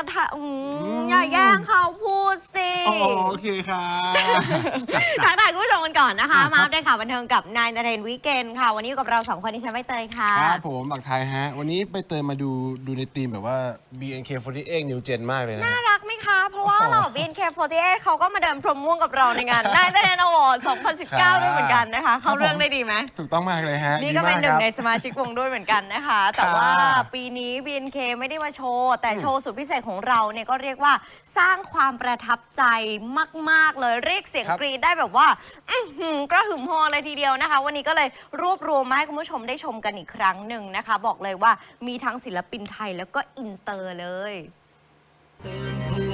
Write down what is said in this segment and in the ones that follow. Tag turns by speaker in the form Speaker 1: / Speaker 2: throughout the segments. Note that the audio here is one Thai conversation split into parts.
Speaker 1: อย่าทะอืมอย่าแย่งเขาพูดสิ
Speaker 2: อ๋อโอเคค่ะ
Speaker 1: ทักทายคุณผู้ชมกันก่อนนะคะ
Speaker 2: อะครับ
Speaker 1: มาอัปเดตข่าวบันเทิงกับนายนเรนวีเกนค่ะ วันนี้อยู่กับเราสองคนที่ฉันใบเตยค่ะ
Speaker 2: ครับผมบักไทยฮะ วันนี้ไปเติมมาดูดูในทีมแบบว่า BNK48 New Gen มากเลยนะ
Speaker 1: น่า
Speaker 2: ฮะ
Speaker 1: รักไหมคะ เพราะว่า
Speaker 2: โอ้โห
Speaker 1: เหล่า BNK48 เขาก็มาเดินพรมม่วงกับเราในงานนายนเรนอวอร์ด
Speaker 2: ครับ
Speaker 1: 2019 ด้วยเหมือนกันนะคะ เขาเรื่องได้ดีไหม
Speaker 2: ถูกต้องมากเลยฮะ
Speaker 1: นี่ก็เป็นหนึ่งใน
Speaker 2: ดีมากครับ
Speaker 1: สมาชิกวงด้วยเหมือนกันนะคะ แต่ว่า
Speaker 2: ค่ะ
Speaker 1: ปีนี้ BNK ไม่ได้มาโชว์แต่โชว์สุดพิเศษของเราเนี่ยก็เรียกว่าสร้างความประทับใจมาก ๆ เลยเรียกเสียง
Speaker 2: ครับ
Speaker 1: กรีดได้แบบว่าอื้อหือกระหึ่มฮอเลยทีเดียวนะคะ วันนี้ก็เลยรวบรวมมาให้คุณผู้ชมได้ชมกันอีกครั้งหนึ่งนะคะ บอกเลยว่ามีทั้งศิลปินไทยแล้วก็อินเตอร์เลย
Speaker 3: เติมพ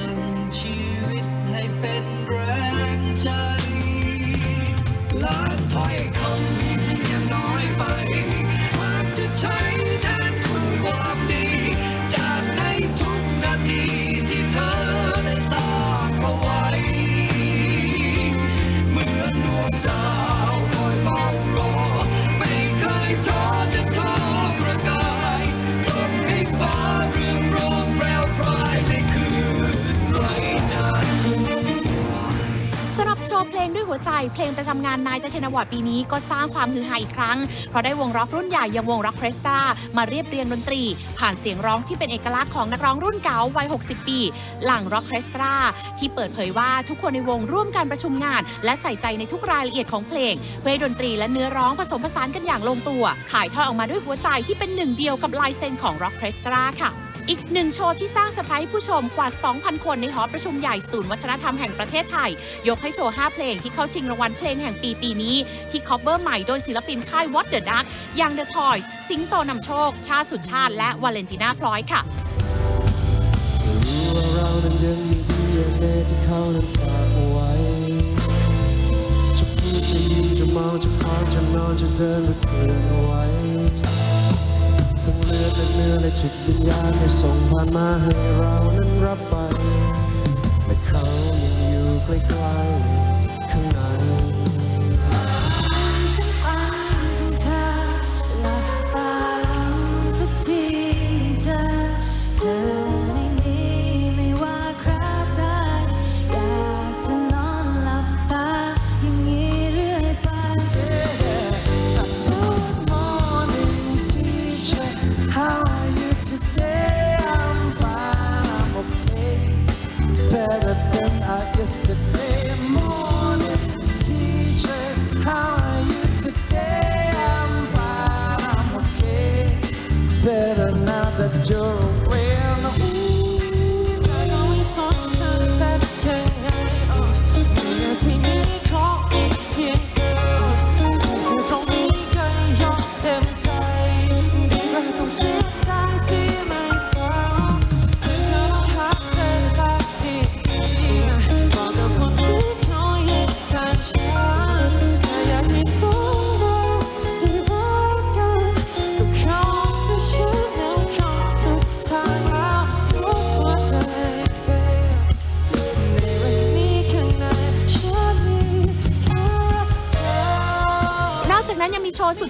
Speaker 3: ว์เพ
Speaker 4: ลงด้วยหัวใจเพลงประจำงานนายเทนวอร์ดปีนี้ก็สร้างความฮือฮาอีกครั้ง เพราะได้วงร็อกรุ่นใหญ่อย่างวงร็อกเพรสตามาเรียบเรียงดนตรี ผ่านเสียงร้องที่เป็นเอกลักษณ์ของนักร้องรุ่นเก่าวัย 60 ปี หลังร็อกเพรสตาที่เปิดเผยว่าทุกคนในวงร่วมกันประชุมงาน และใส่ใจในทุกรายละเอียดของเพลง เพื่อให้ดนตรีและเนื้อร้องผสมผสานกันอย่างลงตัว ถ่ายทอดออกมาด้วยหัวใจที่เป็นหนึ่งเดียวกับลายเซ็นของร็อกเพรสตาค่ะ อีกหนึ่งโชว์ที่สร้างเซอร์ไพรส์ผู้ชมกว่า 2,000 คนในหอประชุมใหญ่ศูนย์วัฒนธรรมแห่งประเทศไทย ยกให้โชว์ 5 เพลงที่เข้าชิงรางวัลเพลงแห่งปีปีนี้ ที่คอ v เ r อร์ใหม่โดยศิลปินค่าย What the Duck อย่าง The Toys สิงโตนำโชค ชาติสุดชาติ และวาเลนติน่าพลอยค่ะ
Speaker 3: รู้ว่าเรานั้นยังมีดีเอ็นเอที่เขานั้นฝากเอาไว้จะพูดจะยิ้มจะมองจะคอนจะนอนจะเดินหรือเคลื่อนเอาไว้ทั้งเลือด และเนื้อและจิตวิญญาณได้ส่งผ่านมาให้เรานั้นรับไป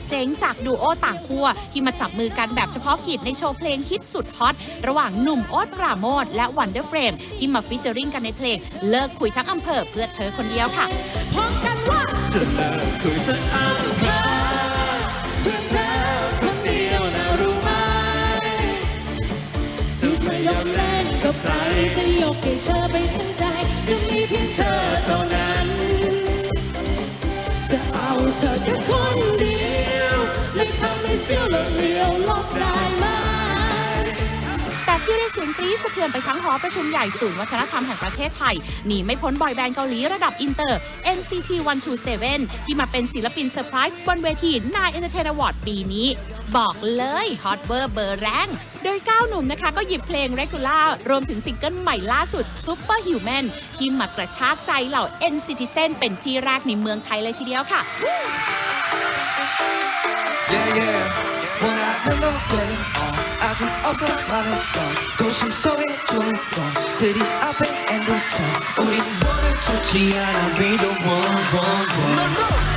Speaker 3: เจ๋
Speaker 5: ง
Speaker 3: จากดู
Speaker 4: โอต่างขั้วที่มาจับมือกันแบบเฉพาะกิจในโชว์เพลงฮิตสุดฮอต ระหว่างหนุ่มโอ๊ตปราโมทและวันเดอร์เฟรมที่มาฟิชเจอริงกันในเพลง เลิกคุยทั้งอำเภอเพื่อเธอคนเดียวค่ะ
Speaker 5: พร้อมกันว่า
Speaker 3: จะเลิกคุยสักอัน
Speaker 5: เพื่อเธอคนเดียวนะรู้ไหมที่ไม่ยอมเล่นกับใครจะยกให้เธอไปทั้งใจ จะมีเพียงเธอเท่านั้น จะเอาเธอแค่คนเดียว และทำให้เสียวและเหลียวลบได้ไหม
Speaker 4: แต่ที่เรียกเสียงกรี๊ดสะเทือนไปทั้งหอประชุมใหญ่ศูนย์วัฒนธรรมแห่งประเทศไทยหนีไม่พ้นบอยแบนด์เกาหลีระดับอินเตอร์ NCT 127 ที่มาเป็นศิลปินเซอร์ไพรส์บนเวทีนายเอนเตอร์เทนอวอร์ดปีนี้ บอกเลยฮอตเบอร์เบอร์แรง โดย 9 หนุ่มนะคะ ก็หยิบเพลง Regular รวมถึงซิงเกิลใหม่ล่าสุด Super Human ที่มากระชากใจเหล่า NCTzen เป็นที่แรกในเมืองไทยเลยทีเดียวค่ะ
Speaker 3: Yeah yeah. 원하는 어, 아직 없어 많은 건 도심 속에 조금 시리 앞에 엔드쳐 우린 원을 좋지 않아. We don't want want want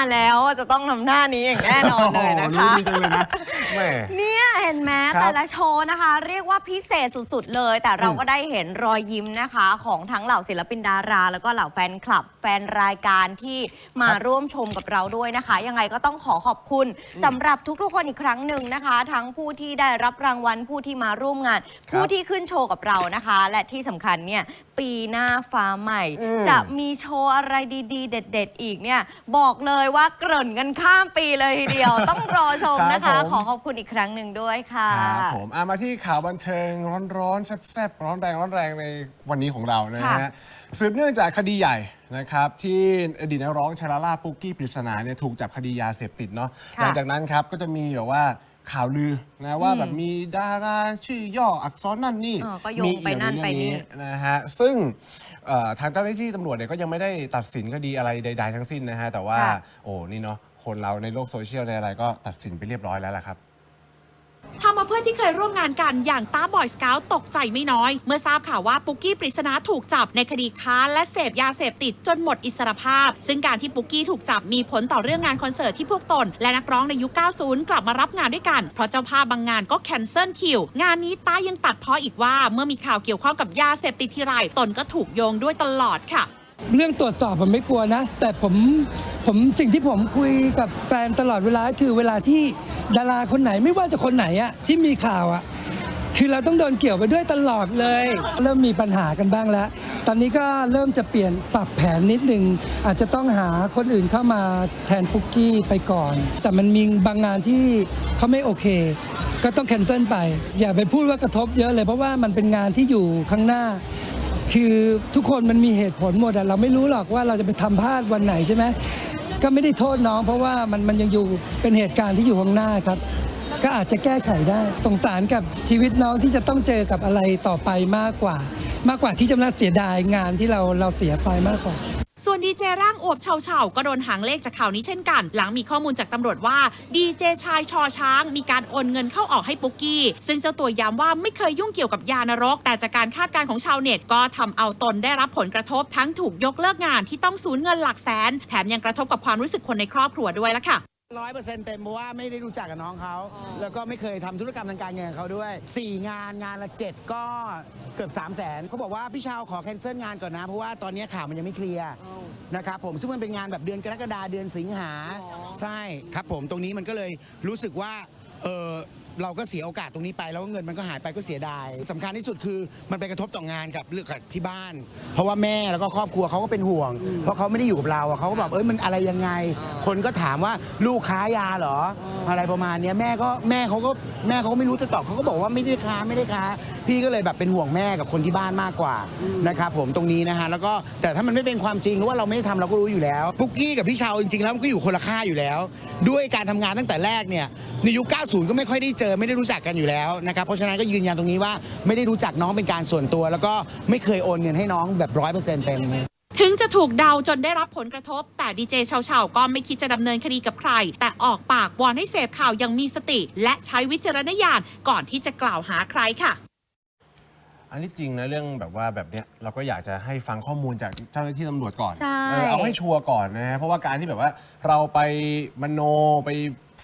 Speaker 1: หืมว่าแล้วจะต้องทำหน้านี้อย่างแน่นอนเลยนะคะ
Speaker 2: โอ้โหรู้ดีจังเลยนะแหม่
Speaker 1: เนี่ยเห็นไหม
Speaker 2: ครับ
Speaker 1: แต่ละโชว์นะคะ เรียกว่าพิเศษสุดๆเลย แต่เราก็ได้เห็นรอยยิ้มนะคะ ของทั้งเหล่าศิลปินดารา แล้วก็เหล่าแฟนคลับ แฟนรายการที่มาร่วมชมกับเราด้วยนะคะ ยังไงก็ต้องขอขอบคุณสำหรับทุกๆคนอีกครั้งหนึ่งนะคะ ทั้งผู้ที่ได้รับรางวัลผู้ที่มาร่วมงาน ผู้ที่ขึ้นโชว์กับเรานะคะ และที่สำคัญเนี่ย ปีหน้าฟ้าใหม่
Speaker 2: อืม
Speaker 1: จะมีโชว์อะไรดีๆ เด็ด ๆ อีกเนี่ย บอกเลยว่าเกริ่นกันข้ามปีเลยทีเดียว ต้องรอชมนะ
Speaker 2: ครั
Speaker 1: คะ
Speaker 2: บผม
Speaker 1: ขอขอบคุณอีกครั้งหนึ่งด้วยค่ะ
Speaker 2: ครับผมอะมาที่ข่าวบันเทิงร้อนๆ แซ่บๆ ร้อนแรงร้อนแรงในวันนี้ของเรานะ
Speaker 1: ค่ะ
Speaker 2: ฮะสืบเนื่องจากคดีใหญ่นะครับ ที่อดีตนักร้องชาลาล่าปุกกี้ปริศนาเนี่ยถูกจับคดียาเสพติดเนาะ
Speaker 1: ค่ะ
Speaker 2: หลังจากนั้นครับก็จะมีแบบว่า ข่าวลือนะว่าแบบมีดาราชื่อย่ออักษรนั่นนี่
Speaker 1: เออก็โยงไปนั่น
Speaker 2: มี
Speaker 1: ไป
Speaker 2: เอี่ยวใเรื่อง
Speaker 1: นี่
Speaker 2: นะฮะซึ่งเอ่อทางเจ้าหน้าที่ตำรวจเนี่ยก็ยังไม่ได้ตัดสินคดีอะไรใด ๆ ทั้งสิ้นนะฮะแต่ว่า
Speaker 1: ค่ะ
Speaker 2: โอ้นี่เนาะคนเราในโลกโซเชียลในอะไรก็ตัดสินไปเรียบร้อยแล้วล่ะครับ
Speaker 4: ทำมาเพื่อนที่เคยร่วมงานกันอย่างต้าบอยสเกลตกใจไม่น้อย เมื่อทราบข่าวว่าปุกกี้ปริศนาถูกจับในคดีค้าและเสพยาเสพติดจนหมดอิสรภาพ ซึ่งการที่ปุกกี้ถูกจับมีผลต่อเรื่องงานคอนเสิร์ตที่พวกตน และนักร้องในยุค 90 กลับมารับงานด้วยกัน เพราะเจ้าภาพบางงานก็แคนเซิลคิว งานนี้ต้ายังตัดเพ้ออีกว่า เมื่อมีข่าวเกี่ยวข้องกับยาเสพติดทีไรตนก็ถูกโยงด้วยตลอดค่ะ
Speaker 6: เรื่องตรวจสอบผมไม่กลัวนะ แต่ผมผมสิ่งที่ผมคุยกับแฟนตลอดเวลาคือเวลาที่ดาราคนไหนไม่ว่าจะคนไหนอะที่มีข่าวอะคือเราต้องโดนเกี่ยวไปด้วยตลอดเลย เริ่มมีปัญหากันบ้างแล้ว ตอนนี้ก็เริ่มจะเปลี่ยนปรับแผนนิดนึง อาจจะต้องหาคนอื่นเข้ามาแทนปุกกี้ไปก่อน แต่มันมีบางงานที่เขาไม่โอเค ก็ต้องแคนเซิลไป อย่าไปพูดว่ากระทบเยอะเลยเพราะว่ามันเป็นงานที่อยู่ข้างหน้า คือทุกคนมันมีเหตุผลหมดอะเราไม่รู้หรอกว่าเราจะไปทำพลาดวันไหนใช่ไหมก็ไม่ได้โทษน้อง เพราะว่ามันมันยังอยู่เป็นเหตุการณ์ที่อยู่ข้างหน้าครับ ก็อาจจะแก้ไขได้ สงสารกับชีวิตน้องที่จะต้องเจอกับอะไรต่อไปมากกว่า มากกว่าที่จะมาเสียดายงานที่เราเราเสียไปมากกว่า
Speaker 4: ส่วนดีเจร่างอวบเฉาเฉาๆก็โดนหางเลขจากข่าวนี้เช่นกัน หลังมีข้อมูลจากตำรวจว่าดีเจชายชอช้าง มีการโอนเงินเข้าออกให้ปุกกี้ ซึ่งเจ้าตัวย้ำว่าไม่เคยยุ่งเกี่ยวกับยานรก แต่จากการคาดการณ์ของชาวเน็ต ก็ทำเอาตนได้รับผลกระทบทั้งถูกยกเลิกงานที่ต้องสูญเงินหลักแสน แถมยังกระทบกับความรู้สึกคนในครอบครัวด้วยล่ะค่ะ
Speaker 7: ร้อยเปอร์เซ็นต์เต็มเพราะว่าไม่ได้รู้จักกับน้องเขา แล้วก็ไม่เคยทำธุรกรรมทางการเงินกับเขาด้วย 4 งานงานละ 7 ก็เกือบ3 0 0แสนเขาบอกว่าพี่ชาวขอแคนเซิลงานก่อนนะ เพราะว่าตอนนี้ข่าวมันยังไม่เคลียร์นะครับผมซึ่งมันเป็นงานแบบเดือนกรกฎาเดือนสิงหา ใช่ครับผมตรงนี้มันก็เลยรู้สึกว่าเออ เราก็เสียโอกาสตรงนี้ไป แล้วก็เงินมันก็หายไปก็เสียดายสำคัญที่สุดคือมันไปกระทบต่องานกับเรื่องกับที่บ้าน เพราะว่าแม่แล้วก็ครอบครัวเขาก็เป็นห่วง เพราะเขาไม่ได้อยู่กับเราอะเขาก็แบบเอ้ยมันอะไรยังไง คนก็ถามว่าลูกค้ายาเหรอ อะไรประมาณเนี้ยแม่ก็แม่เขาก็แม่เขาก็ไม่รู้จะตอบเขาก็บอกว่าไม่ได้ค้าไม่ได้ค้า พี่ก็เลยแบบเป็นห่วงแม่กับคนที่บ้านมากกว่านะครับผมตรงนี้นะฮะแล้วก็แต่ถ้ามันไม่เป็นความจริงหรือว่าเราไม่ได้ทำเราก็รู้อยู่แล้วปุ๊กกี้กับพี่เชาวจริงๆแล้วมันก็อยู่คนละค่ายอยู่แล้ว ด้วยการทำงานตั้งแต่แรกเนี่ยในยุค 90 ก็ไม่ค่อยได้เจอไม่ได้รู้จักกันอยู่แล้วนะครับเพราะฉะนั้นก็ยืนยันตรงนี้ว่าไม่ได้รู้จักน้องเป็นการส่วนตัว แล้วก็ไม่เคยโอนเงินให้น้องแบบร้อยเปอร์เซ็นต์เต็ม
Speaker 4: ถึงจะถูกเดาจนได้รับผลกระทบ แต่ดีเจเฉาเฉาๆก็ไม่คิดจะดำเนินคดีกับใคร แต่ออกปากวอนให้เสพข่าวอยังมีสติ และใช้วิจารณญาณก่อนที่จะกล่าวหาใครค่ะ
Speaker 2: อันนี้จริงนะเรื่องแบบว่าแบบเนี้ยเราก็อยากจะให้ฟังข้อมูลจากเจ้าหน้าที่ตำรวจก่อน
Speaker 1: ใช่
Speaker 2: เออเอาให้ชัวร์ก่อนนะฮะเพราะว่าการที่แบบว่าเราไปมโนไป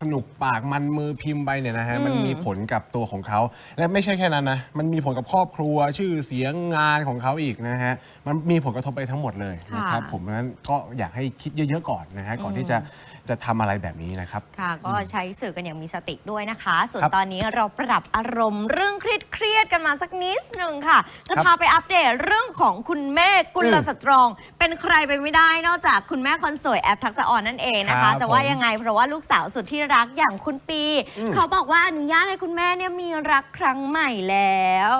Speaker 2: สนุกปากมันมือพิมพ์ไปเนี่ยนะฮะมันมีผลกับตัวของเขา และไม่ใช่แค่นั้นนะ มันมีผลกับครอบครัวชื่อเสียงงานของเขาอีกนะฮะมันมีผลกระทบไปทั้งหมดเลยนะครับ
Speaker 1: ค่ะ
Speaker 2: ผมเพราะฉะนั้นก็อยากให้คิดเยอะๆก่อนนะฮะก่อนที่จะ จะทำอะไรแบบนี้นะครับ
Speaker 1: ค่ะ ก็ใช้สื่อกันอย่างมีสติด้วยนะคะ ส่วน
Speaker 2: ครับ
Speaker 1: ตอนนี้เราปรับอารมณ์เรื่องเครียดๆกันมาสักนิดหนึ่งค่ะ จะ
Speaker 2: ครับ
Speaker 1: พาไปอัปเดตเรื่องของคุณแม่กุล
Speaker 2: อืม
Speaker 1: สตรอง เป็นใครไปไม่ได้นอกจากคุณแม่คนสวยแอปทักษะออนนั่นเองนะ
Speaker 2: ครั
Speaker 1: คะ
Speaker 2: บ
Speaker 1: จะว่า
Speaker 2: ผม
Speaker 1: ยังไงเพราะว่าลูกสาวสุดที่รักอย่างคุณปี
Speaker 2: อืม
Speaker 1: เขาบอกว่าอนุญาตให้คุณแม่เนี่ยมีรักครั้งใหม่แล้ว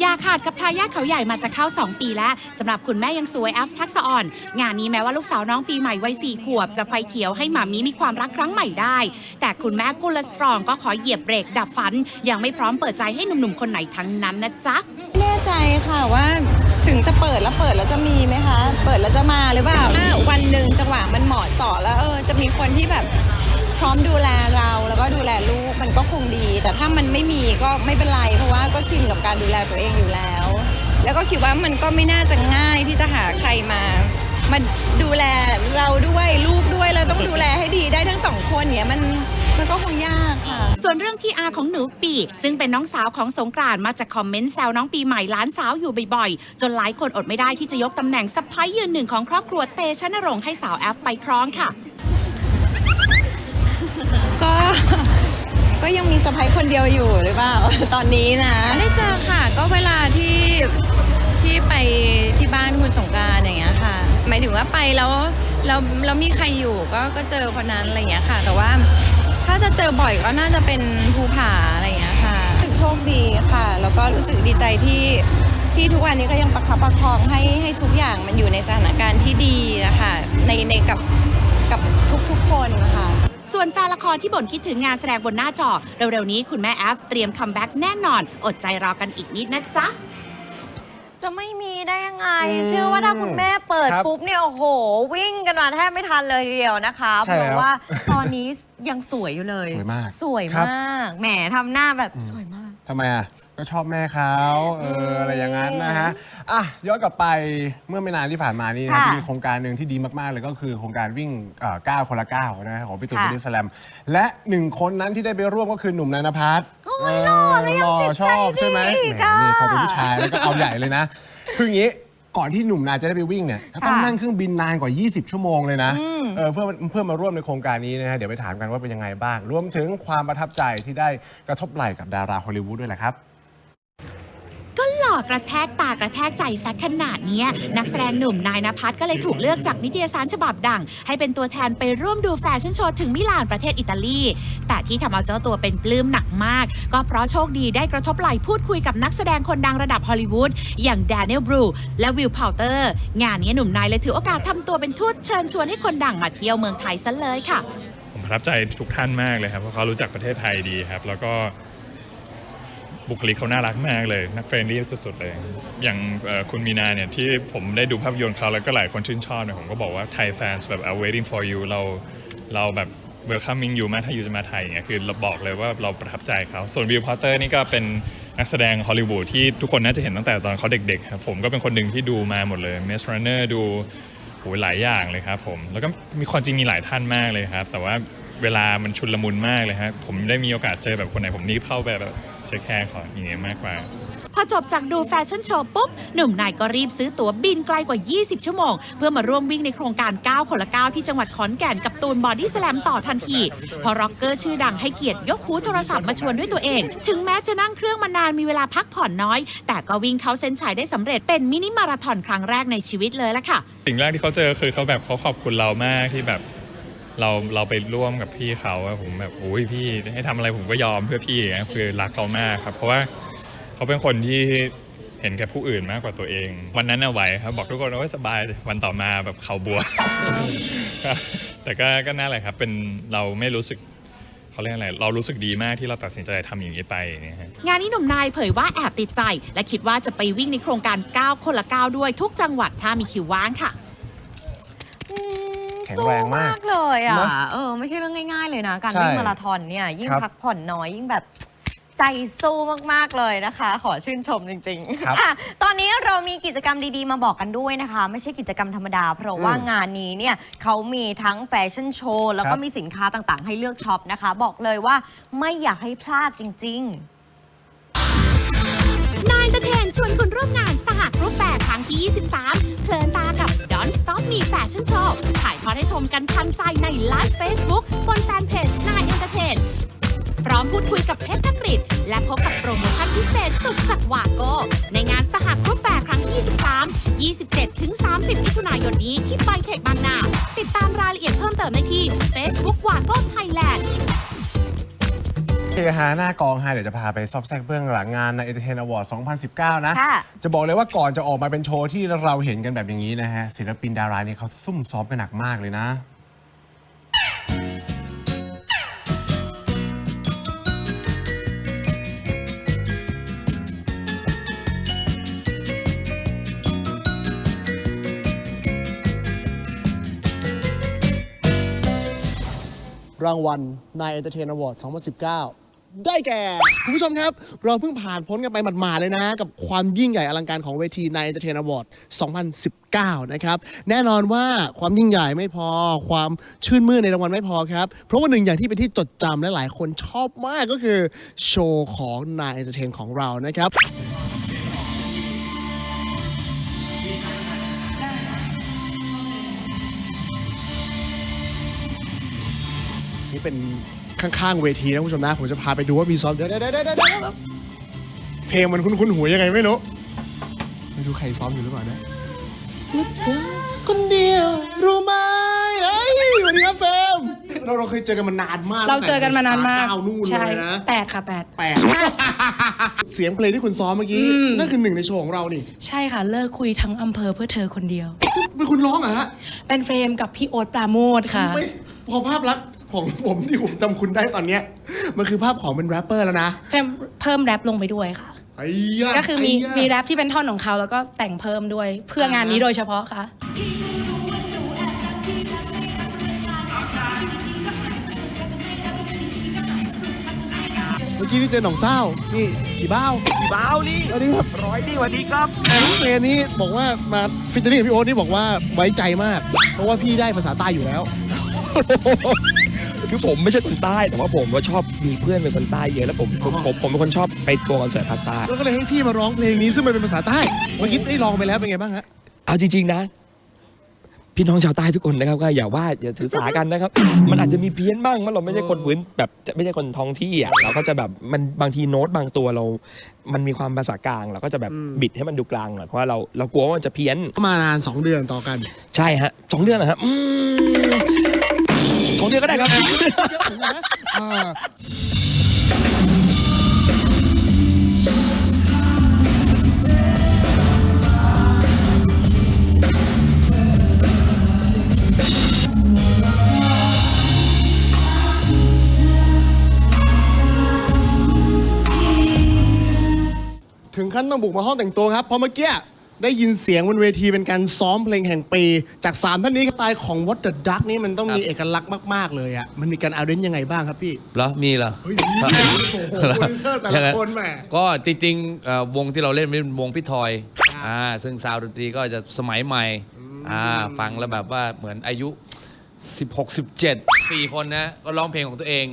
Speaker 4: อย่าขาดกับทายาทเขาใหญ่มาจะเข้า 2 ปีแล้วสำหรับคุณแม่ยังสวยแอฟทักษะอ่อน งานนี้แม้ว่าลูกสาวน้องปีใหม่วัยสี่ขวบ จะไฟเขียวให้หมามีมีความรักครั้งใหม่ได้ แต่คุณแม่กุลสตรองก็ขอเหยียบเบรกดับฝัน ยังไม่พร้อมเปิดใจให้หนุ่มๆ คนไหนทั้งนั้นนะจ๊ะ
Speaker 8: แน่ใจค่ะว่าถึงจะเปิดแล้วเปิดแล้วจะมีไหมคะ เปิดแล้วจะมาหรือเปล่าถ้าวันหนึ่งจังหวะมันเหมาะเจาะแล้วเออจะมีคนที่แบบ พร้อมดูแลเราแล้วก็ดูแลลูกมันก็คงดี แต่ถ้ามันไม่มีก็ไม่เป็นไร เพราะว่าก็ชินกับการดูแลตัวเองอยู่แล้ว แล้วก็คิดว่ามันก็ไม่น่าจะง่ายที่จะหาใครมามาดูแลเราด้วยลูกด้วยเราต้องดูแลให้ดีได้ทั้งสองคนเนี่ยมันมันก็คงยากค่ะ
Speaker 4: ส่วนเรื่องที่อาของหนูปี ซึ่งเป็นน้องสาวของสงกรานมาจากคอมเมนต์แซวน้องปีใหม่ล้านสาวอยู่บ่อยๆ จนหลายคนอดไม่ได้ที่จะยกตำแหน่งสะพ้ายยืนหนึ่งของครอบครัวเตชะนรงค์ให้สาวแอฟไปครองค่ะ
Speaker 8: ก็ ก็ยังมีสะพ้ายคนเดียวอยู่หรือเปล่า ตอนนี้นะ ได้เจอค่ะ ก็เวลาที่ที่ไปที่บ้านคุณสงกรารอย่างเงี้ยค่ะ หมายถึงว่าไปแล้วแล้วแล้วมีใครอยู่ก็ก็เจอคนนั้นอะไรอย่างเงี้ยค่ะ แต่ว่าถ้าจะเจอบ่อยก็น่าจะเป็นภูผาอะไรอย่างเงี้ยค่ะรู้สึกโชคดีค่ะ แล้วก็รู้สึกดีใจที่ที่ทุกวันนี้ก็ยังประคับประคองให้ให้ทุกอย่างมันอยู่ในสถานการณ์ที่ดีนะคะในในกับกับทุกๆคนนะคะ
Speaker 4: ส่วนแฟนละครที่บ่นคิดถึงงานแสดงบนหน้าจอ เร็วๆนี้คุณแม่แอฟเตรียมคัมแบ็กแน่นอน อดใจรอกันอีกนิดนะจ๊ะ
Speaker 1: จะไม่มีได้ยังไงเชื่อว่าถ้าคุณแม่เปิด
Speaker 2: ครับ
Speaker 1: ปุ๊บเนี่ยโอ้โห วิ่งกันมาแทบไม่ทันเลยทีเดียวนะคะ
Speaker 2: ใช่
Speaker 1: เพ
Speaker 2: แล้ว
Speaker 1: ราะว่าตอนนี้ยังสวยอยู่เลย
Speaker 2: สวยมาก
Speaker 1: สวย
Speaker 2: ครับ
Speaker 1: มากแหมทำหน้าแบบสวยมาก
Speaker 2: ทำไมอะ ก็ชอบแม่เขาเอออะไรอย่างนั้นนะฮะอะย้อนกลับไปเมื่อไม่นานที่ผ่านมานี่นะ
Speaker 1: ค่ะ
Speaker 2: มีโครงการหนึ่งที่ดีมากๆเลยก็คือโครงการวิ่งเอ่อ9คนละ9นะฮะของพี่ตูน
Speaker 1: ค่ะ
Speaker 2: บอดี้สแลมและหนึ่งคนนั้นที่ได้ไปร่วมก็คือหนุ่มนายนภัส
Speaker 1: โอ้ยหล่อและยังจิตใจ
Speaker 2: ชอบใช่ไหม
Speaker 1: ดี
Speaker 2: แหม
Speaker 1: ค่ะ
Speaker 2: นี่พอเป็นผู้ชายแล้วก็เอาใหญ่เลยนะ คืออย่างนี้ก่อนที่หนุ่มนายจะได้ไปวิ่งเนี่ยก็ต้อง
Speaker 1: ค่ะ
Speaker 2: นั่งเครื่องบินนานกว่า 20 ชั่วโมงเลยนะเออเพื่อเพื่อมาร่วมในโครงการนี้นะฮะเดี๋ยวไปถามกันว่าเป็นยังไงบ้าง รวมถึงความประทับใจที่ได้กระทบไหล่กับดาราฮอลลีวูดด้วยแหละครับ
Speaker 4: ก็หล่อกระแทกตากระแทกใจสักขนาดนี้นักแสดงหนุ่มนายนภัสก็เลยถูกเลือกจากนิตยสารฉบับดัง ให้เป็นตัวแทนไปร่วมดูแฟชั่นโชว์ถึงมิลานประเทศอิตาลี แต่ที่ทำเอาเจ้าตัวเป็นปลื้มหนักมาก ก็เพราะโชคดีได้กระทบไหลพูดคุยกับนักแสดงคนดังระดับฮอลลีวูดอย่างแดเนียลบรูและวิลพาวเตอร์ งานนี้หนุ่มนายเลยถือโอกาสทำตัวเป็นทูตเชิญชวนให้คนดังมาเที่ยวเมืองไทยซะเลยค่ะ
Speaker 9: ผมประทับใจทุกท่านมากเลยครับเพราะเขารู้จักประเทศไทยดีครับ แล้วก็ บุคลิกเขาน่ารักมากเลยนักเฟรนลี่สุดๆเลย อย่างคุณมีนาเนี่ยที่ผมได้ดูภาพยนตร์เขาแล้วก็หลายคนชื่นชอบเนี่ยผมก็บอกว่าไทยแฟนแบบ are waiting for you เราเราแบบ welcoming you มากถ้าอยู่จะมาไทยอย่างเงี้ยคือเราบอกเลยว่าเราประทับใจเขาส่วนวิลพอตเตอร์นี่ก็เป็นนักแสดงฮอลลีวูดที่ทุกคนน่าจะเห็นตั้งแต่ตอนเขาเด็กๆครับผมก็เป็นคนหนึ่งที่ดูมาหมดเลย Maze Runner ดูโหหลายอย่างเลยครับผมแล้วก็มีความจริงมีหลายท่านมากเลยครับ แต่ว่าเวลามันชุนละมุนมากเลยครับผมได้มีโอกาสเจอแบบคนไหนผมรีบเข้าไปแบบ เช็คแคร์ขออย่างเงี้ยมากกว่า
Speaker 4: พอจบจากดูแฟชั่นโชว์ปุ๊บ หนุ่มนายก็รีบซื้อตั๋วบินไกลกว่า 20 ชั่วโมง เพื่อมาร่วมวิ่งในโครงการ 9 คนละ 9 ที่จังหวัดขอนแก่นกับตูนบอดี้สแลมต่อทันที พอร็อกเกอร์ชื่อดังให้เกียรติยกหูโทรศัพท์มาชวนด้วยตัวเอง ถึงแม้จะนั่งเครื่องมานานมีเวลาพักผ่อนน้อย แต่ก็วิ่งเข้าเส้นชัยได้สำเร็จเป็นมินิมาราธอนครั้งแรกในชีวิตเลยละค่ะ
Speaker 9: สิ่งแรกที่เขาเจอคือเขาแบบเขาขอบคุณเรามากที่แบบ เราเราไปร่วมกับพี่เขาอะผมแบบโอ้ยพี่ให้ทำอะไรผมก็ยอมเพื่อพี่อย่างเงี้ยคือรักเขามากครับ เพราะว่าเขาเป็นคนที่เห็นแก่ผู้อื่นมากกว่าตัวเอง วันนั้นเอาไหวครับ บอกทุกคนว่าสบายวันต่อมาแบบเขาบวม แต่ก็ก็น่าแหละครับเป็นเราไม่รู้สึกเขาเรียกอะไร เรารู้สึกดีมากที่เราตัดสินใจทำอย่างนี้ไปเนี่ยฮะ
Speaker 4: งานนี้หนุ่มนายเผยว่าแอบติดใจ และคิดว่าจะไปวิ่งในโครงการ 9 คนละ 9 ด้วยทุกจังหวัดถ้ามีคิวว่างค่ะ
Speaker 2: ข็งแรงมาก
Speaker 1: สู้เลยอะ
Speaker 2: เนอะ
Speaker 1: เออไม่ใช่เรื่องง่าย ๆ เลยนะ การ
Speaker 2: ใช่
Speaker 1: วิ่งมาราธอนเนี่ยยิ่ง
Speaker 2: ครับ
Speaker 1: พักผ่อนน้อยยิ่งแบบใจสู้มากๆเลยนะคะ ขอชื่นชมจริง
Speaker 2: ครับ
Speaker 1: ๆค่ะตอนนี้เรามีกิจกรรมดีๆมาบอกกันด้วยนะคะ ไม่ใช่กิจกรรมธรรมดา เพราะว่า
Speaker 2: อืม
Speaker 1: งานนี้เนี่ยเขามีทั้งแฟชั่นโชว์แล้ว
Speaker 2: ค
Speaker 1: ก็
Speaker 2: รับ
Speaker 1: มีสินค้าต่างๆ ให้เลือกช็อปนะคะ บอกเลยว่าไม่อยากให้พลาดจริง ๆ
Speaker 4: นายตะเทนชวนคุณร่วมงานสหกรุ๊ปแฟร์ครั้งที่ 23 เพลินตากับ Don't Stop Me Fashion Show ถ่ายทอดให้ชมกันทันใจในไลฟ์ Facebook บนแฟนเพจนายเอนเตอร์เทนพร้อมพูดคุยกับเพชรธกฤษและพบกับโปรโมชั่นพิเศษสุดจากวาโก ในงานสหกรุ๊ปแฟร์ครั้งที่23 27 ถึง 30มิถุนายนนี้ที่ไบเทคบางนา ติดตามรายละเอียดเพิ่มเติมได้ที่ Facebook วาโกไทยแลนด์
Speaker 2: เฮฮาหน้ากองฮะเดี๋ยวจะพาไปซอกแซกเบื้องหลังงานใน Entertain Award 2019 นะ
Speaker 1: ค่ะ
Speaker 2: จะบอกเลยว่าก่อนจะออกมาเป็นโชว์ที่เราเห็นกันแบบอย่างนี้นะฮะศิลปินดาราเนี่ยเขาซุ่มซ้อมกันหนักมากเลยนะ
Speaker 10: รางวัลนายเอนเตอร์เทนอวอร์ด2019 ได้แก่ คุณผู้ชมครับ เราเพิ่งผ่านพ้นกันไปหมาดๆเลยนะ กับความยิ่งใหญ่อลังการของเวทีใน Entertain Award 2019 นะครับ แน่นอนว่าความยิ่งใหญ่ไม่พอ ความชื่นมื่นในรางวัลไม่พอครับ เพราะว่าหนึ่งอย่างที่เป็นที่จดจำและหลายคนชอบมากก็คือโชว์ของนาย Entertain ของเรานะครับนี่เป็น ข้างๆเวทีนะคุณผู้ชมนะ ผมจะพาไปดูว่ามีซ้อมเดี๋ยวเดี๋ยวเดี๋ยวเดี๋ยวเดี๋ยวเพลงมันคุ้นๆหูยังไงไม่รู้ไม่รู้ใครซ้อมอยู่หรือเปล่านะคนเดียวรู้ไหมเฮ้ยสวัสดีครับเฟรมเราเราเคยเจอกันมานานมาก
Speaker 11: เราเจอกันมานานมาก
Speaker 10: เก้านู่น
Speaker 11: ใช่
Speaker 10: เลยนะ
Speaker 11: แปดค่ะแปด
Speaker 10: แปดเสียงเพลงที่คุณซ้อมเมื่อกี้ นั่นคือหนึ่งในโชว์ของเรานี่
Speaker 11: ใช่ค่ะ เลิกคุยทั้งอำเภอเพื่อเธอคนเดียว
Speaker 10: เป็นคุณร้องเหรอฮะ
Speaker 11: เป็นเฟรมกับพี่โอ๊ตปราโมทค่ะ
Speaker 10: ไม่พอภาพลักษณ์ ของผมที่ผมจำคุณได้ตอนเนี้ย มันคือภาพของเป็นแรปเปอร์แล้วนะ
Speaker 11: เฟรมเพิ่มแรปลงไปด้วยค่ะ
Speaker 10: ไอ้ยะ
Speaker 11: ก็คือมี
Speaker 10: ไยะ
Speaker 11: มีแรปที่เป็นท่อนของเขาแล้วก็แต่งเพิ่มด้วยเพื่องานนี้โดยเฉพาะค่ะ
Speaker 10: เมื่อกี้นี่เจอหนองเศร้า นี่ผีบ้าวผีบ้าวนี่สวัสดีครับร้อยนี่สวัสดีครับเฟรนนี้บอกว่ามาฟิชเจอริ่งกับพี่โอ๊ตนี่บอกว่าไว้ใจมาก เพราะว่าพี่ได้ภาษาใต้อยู่แล้ว
Speaker 12: คือผมไม่ใช่คนใต้ แต่ว่าผมก็ชอบมีเพื่อนเป็นคนใต้เยอะแล้วผมผมผมผมเป็นคนชอบไปทัวร์คอนเสิร์ตภาคใต้
Speaker 10: แล้วก็เลยให้พี่มาร้องเพลงนี้ซึ่งมันเป็นภาษาใต้เมื่อกี้ได้ลองไปแล้วเป็นไงบ้างฮะ
Speaker 12: เอาจริง ๆ นะ พี่น้องชาวใต้ทุกคนนะครับก็อย่าว่าอย่าถือสากันนะครับ มันอาจจะมีเพี้ยนบ้างเมื่อเราไม่ใช่คนพื้นแบบจะไม่ใช่คนท้องที่อะเราก็จะแบบมันบางทีโน้ตบางตัวเรา มันมีความภาษากลางเราก็จะแบบบิดให้มันดูกลางหน่อยเพราะว่าเราเรากลัวว่ามันจะเพี้ยน
Speaker 10: มานาน 2 เดือนต่อกัน
Speaker 12: ใช่ฮะสองเดือนนะครับอืม สองเดือนก็ได้ครับ
Speaker 10: อ่าถึงขั้นต้องบุกมาห้องแต่งตัวครับเพราะเมื่อกี้ ได้ยินเสียงบนเวทีเป็นการซ้อมเพลงแห่งปี จาก3ท่านนี้สไตล์ของ What the Duck นี่มันต้องมีเอกลักษณ์มาก ๆ เลยอะมันมีการอาเรนยังไงบ้างครับพี่
Speaker 13: เหรอ มีเหรอ
Speaker 10: เฮ้ยมีโอ้โหโปรดิวเซอร์แต่ละคนแหม
Speaker 13: ก็จริงๆเอ่อวงที่เราเล่นเป็นวงพี่ทอยอ่าซึ่งซาวด์ดนตรีก็จะสมัยใหม่อ่าฟังแล้วแบบว่าเหมือนอายุ 16 17 4 คนนะ ก็ร้องเพลงของตัวเอง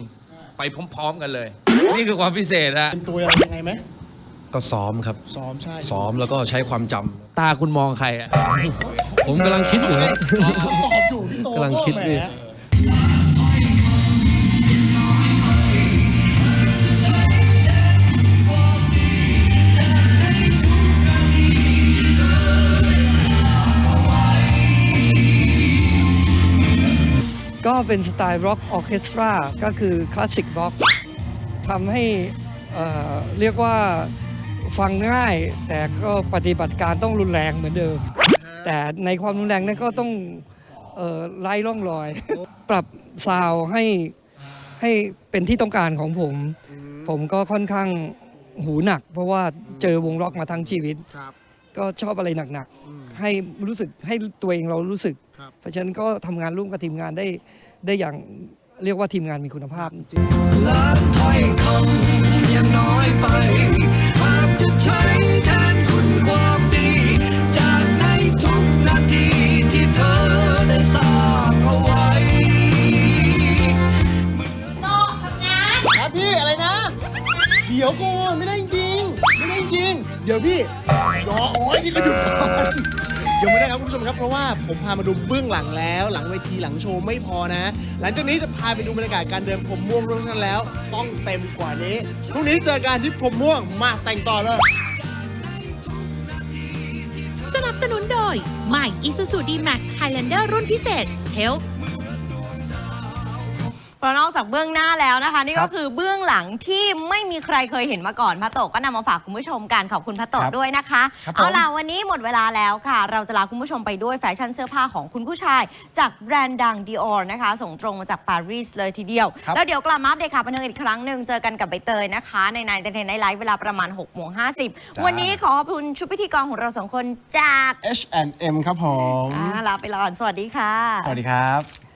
Speaker 13: ไปพร้อม ๆ กันเลย นี่คือความพิเศษฮะ
Speaker 10: เป็นตัวยังไงไหม
Speaker 13: ก็ซ้อมครับ
Speaker 10: ซ้อมใช่
Speaker 13: ซ้อมแล้วก็ใช้ความจำตาคุณมองใครอะผมกำลังคิดอยู่นะ
Speaker 10: ตอบอยู่พี่โต
Speaker 13: กำลังคิด
Speaker 10: แหม
Speaker 13: ดิ
Speaker 6: ก็เป็นสไตล์ร็อกออเคสตราก็คือคลาสสิกร็อกทำให้เอ่อเรียกว่า ฟังง่าย แต่ก็ปฏิบัติการต้องรุนแรงเหมือนเดิม แต่ในความรุนแรงนั้นก็ต้องเอ่อไล่ร่องรอย ปรับซาวด์ให้ให้เป็นที่ต้องการของผม ผมก็ค่อนข้างหูหนัก เพราะว่าเจอวงร็อกมาทั้งชีวิต
Speaker 10: ครับ
Speaker 6: ก็ชอบอะไรหนักๆ ให้รู้สึกให้ตัวเองเรารู้สึก
Speaker 10: ครับ
Speaker 6: เพราะฉะนั้นก็ทำงานร่วมกับทีมงานได้ได้อย่างเรียกว่าทีมงานมีคุณภาพ
Speaker 3: ล้านถ้อยคำยัง น้อยไปหากจะใช้แทนคุณความดี จากในทุกนาทีที่เธอได้สร้างเอาไว้
Speaker 10: ครับพี่อะไรนะ เดี๋ยวก่อนไม่ได้จริงไม่ได้จริงเดี๋ยวพี่รอโอ้ยนี่ก็หยุดก่อน ยังไม่ได้ครับคุณผู้ชมครับเพราะว่าผมพามาดูเบื้องหลังแล้ว หลังเวทีหลังโชว์ไม่พอนะ หลังจากนี้จะพาไปดูบรรยากาศการเดินผมม่วงร่วมกันแล้ว ต้องเต็มกว่านี้พรุ่งนี้เจอกันที่ผมม่วงมาแต่งต่อเลย
Speaker 4: สนับสนุนโดยใหม่ Isuzu D-Max Highlander รุ่นพิเศษ Stealth
Speaker 1: เพราะนอกจากเบื้องหน้าแล้วนะคะ นี่ก็คือเบื้องหลังที่ไม่มีใครเคยเห็นมาก่อนพระโตก็นำมาฝากคุณผู้ชมกันขอบคุณพระโต
Speaker 2: ครับ
Speaker 1: ด้วยนะคะ
Speaker 2: ครับผม
Speaker 1: เอาล่ะวันนี้หมดเวลาแล้วค่ะ เราจะลาคุณผู้ชมไปด้วยแฟชั่นเสื้อผ้าของคุณผู้ชาย จากแบรนด์ดัง Dior นะคะ ส่งตรงมาจากปารีสเลยทีเดียว
Speaker 2: ครับ
Speaker 1: แล้วเดี๋ยวกลับมาอัปเดตข่าวบันเทิงอีกครั้งหนึ่งเจอกันกับใบเตยนะคะ ในนายเทนในไลฟ์เวลาประมาณ6กโมงห้วันนี้ขอขอบคุณชุดพิธีกรของเราสองคนจาก
Speaker 2: H&M ครับผม
Speaker 1: อ่าลาไปก่อนสวัสดีค่ะ
Speaker 2: สวัสดีครับ